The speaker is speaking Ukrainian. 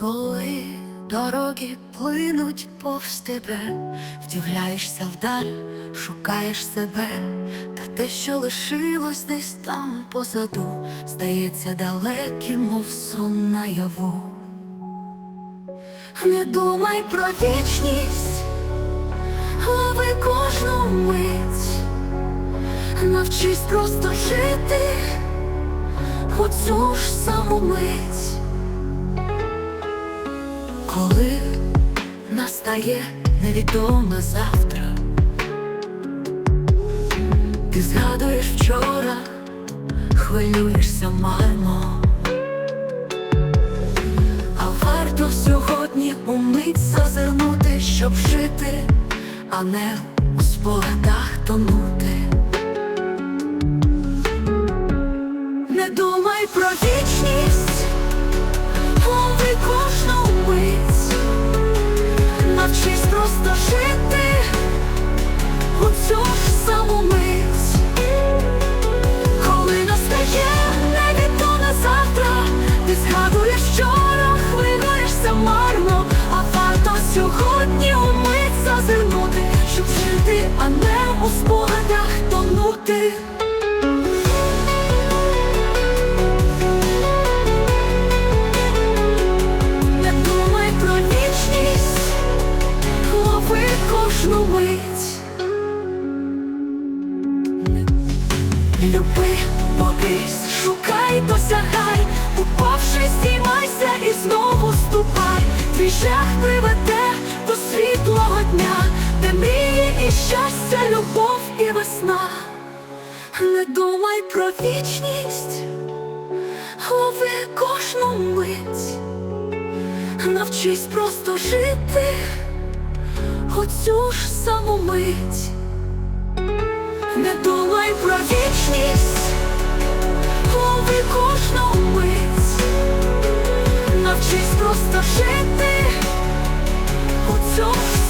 Коли дороги плинуть повз тебе, вдивляєшся вдаль, шукаєш себе, та те, що лишилось десь там позаду, здається далеким, мов сон наяву. Не думай про вічність, лови кожну мить, навчись просто жити у цю ж саму мить. Настає невідоме завтра, ти згадуєш вчора, хвилюєшся марно, а варто сьогодні у мить зазирнути, щоб жити, а не у спогадах тонути. Не думай про вічність, лови кожну сьогодні у мить зазирнути, щоб жити, а не у спогадах тонути. Не думай про вічність, лови кожну мить. Люби, борись, шукай, досягай, упавши, здіймайся і знову ступай. Твій шлях приведе щастя, любов і весна. Не думай про вічність, лови кожну мить. Навчись просто жити у цю ж саму мить. Не думай про вічність, лови кожну мить. Навчись просто жити у цю ж